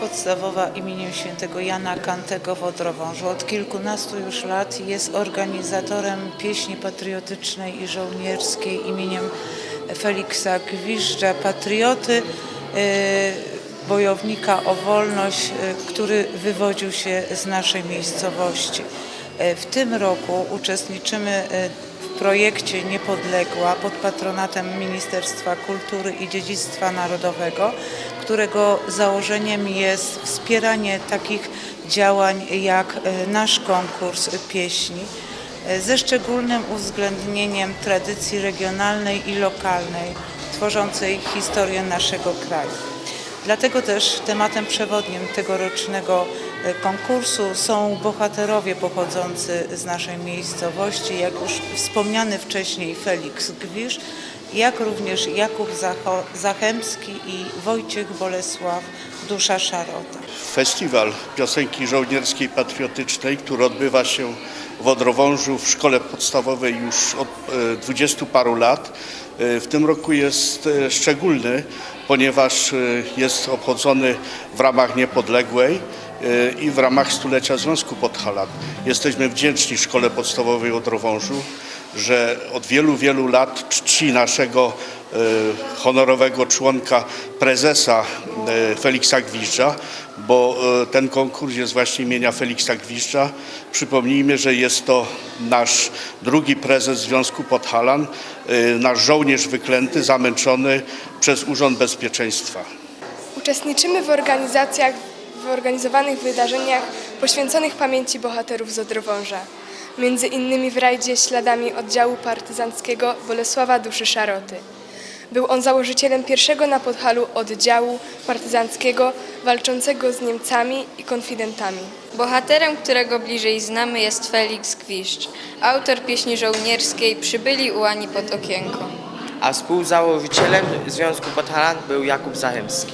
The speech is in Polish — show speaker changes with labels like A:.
A: podstawowa imieniem świętego Jana Kantego w Odrowążu. Od kilkunastu już lat jest organizatorem pieśni patriotycznej i żołnierskiej imieniem Feliksa Gwiżdża, patrioty, e, bojownika o wolność, e, który wywodził się z naszej miejscowości. E, W tym roku uczestniczymy projekcie Niepodległa pod patronatem Ministerstwa Kultury i Dziedzictwa Narodowego, którego założeniem jest wspieranie takich działań jak e, nasz konkurs pieśni e, ze szczególnym uwzględnieniem tradycji regionalnej i lokalnej tworzącej historię naszego kraju. Dlatego też tematem przewodnim tegorocznego e, konkursu są bohaterowie pochodzący z naszej miejscowości, jak już wspomniany wcześniej Felix Gwisz, jak również Jakub Zachemski i Wojciech Bolesław Dusza Szarota.
B: Festiwal piosenki żołnierskiej patriotycznej, który odbywa się w Odrowążu w szkole podstawowej już od e, dwudziestu paru lat. E, W tym roku jest e, szczególny, ponieważ jest obchodzony w ramach niepodległej i w ramach stulecia Związku Podhalan. Jesteśmy wdzięczni Szkole Podstawowej Odrowążu, że od wielu, wielu lat czci naszego e, honorowego członka prezesa e, Feliksa Gwiżdża, bo e, ten konkurs jest właśnie imienia Feliksa Gwiżdża. Przypomnijmy, że jest to nasz drugi prezes Związku Podhalan, nasz żołnierz wyklęty, zamęczony przez Urząd Bezpieczeństwa.
C: Uczestniczymy w organizacjach, w organizowanych wydarzeniach poświęconych pamięci bohaterów z Odrowąża. Między innymi w rajdzie śladami oddziału partyzanckiego Bolesława Duszy Szaroty. Był on założycielem pierwszego na Podhalu oddziału partyzanckiego walczącego z Niemcami i konfidentami.
D: Bohaterem, którego bliżej znamy jest Felix Gwiszcz, autor pieśni żołnierskiej Przybyli ułani pod okienko.
E: a współzałożycielem Związku Podhalan był Jakub Zachemski.